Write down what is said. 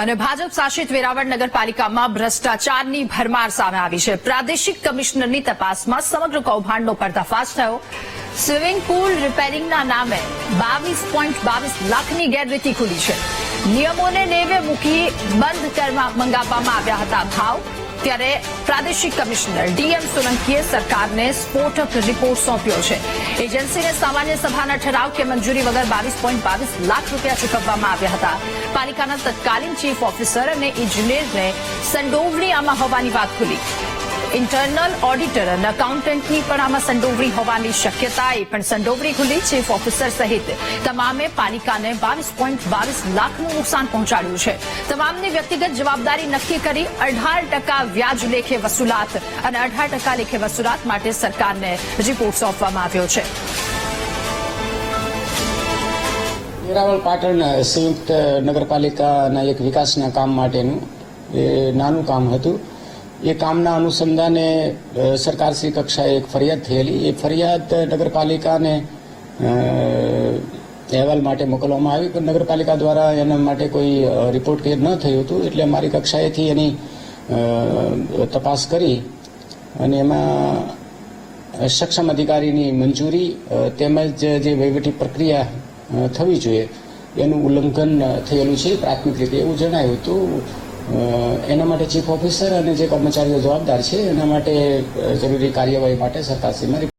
અને ભાજપ શાસિત વેરાવળ નગરપાલિકામાં ભ્રષ્ટાચારની ભરમાર સામે આવી છે. પ્રાદેશિક કમિશનરની તપાસમાં સમગ્ર કૌભાંડનો પર્દાફાશ થયો. સ્વિમિંગ પુલ રિપેરિંગના નામે બાવીસ પોઈન્ટ બાવીસ લાખની ગેરરીતિ ખુલી છે. નિયમોને નેવે મૂકી બંધ કરવા મંગાવવામાં આવ્યા હતા ભાવ, ત્યારે પ્રાદેશિક કમિશનર ડીએમ સોલંકીએ સરકારને સ્ફોટક રિપોર્ટ સોંપ્યો છે. એજન્સીને સામાન્ય સભાના ઠરાવ કે મંજૂરી વગર બાવીસ પોઈન્ટ બાવીસ લાખ રૂપિયા ચૂકવવામાં આવ્યા હતા. પાલિકાના તત્કાલીન ચીફ ઓફિસર અને ઇજનેરને સંડોવણી આમાં હોવાની વાત ખુલી. ઇન્ટરનલ ઓડિટર અને એકાઉન્ટન્ટની પણ આમાં સંડોવણી હોવાની શક્યતા. એ પણ સંડોવણી ખુલી ચીફ ઓફિસર સહિત. તમામે પાલિકાને બાવીસ પોઈન્ટ બાવીસ લાખનું નુકસાન પહોંચાડ્યું છે. તમામની વ્યક્તિગત જવાબદારી નક્કી કરી અઢાર ટકા વ્યાજ લેખે વસૂલાત અને અઢાર ટકા લેખે વસૂલાત માટે સરકારને રિપોર્ટ સોંપવામાં આવ્યો છે. વેરાવળ પાટણ સંયુક્ત નગરપાલિકાના એક વિકાસના કામ માટેનું એ નાનું કામ હતું. એ કામના અનુસંધાને સરકારશ્રી કક્ષાએ એક ફરિયાદ થયેલી. એ ફરિયાદ નગરપાલિકાને અહેવાલ માટે મોકલવામાં આવી, પણ નગરપાલિકા દ્વારા એના માટે કોઈ રિપોર્ટ ક્લિયર ન થયું હતું, એટલે મારી કક્ષાએથી એની તપાસ કરી અને એમાં સક્ષમ અધિકારીની મંજૂરી તેમજ જે વહીવટી પ્રક્રિયા થવી જોઈએ, એનું ઉલ્લંઘન થયેલું છે. પ્રાથમિક રીતે એવું જણાયું હતું. એના માટે ચીફ ઓફિસર અને જે કર્મચારીઓ જવાબદાર છે, એના માટે જરૂરી કાર્યવાહી માટે સરકારશ્રીમાં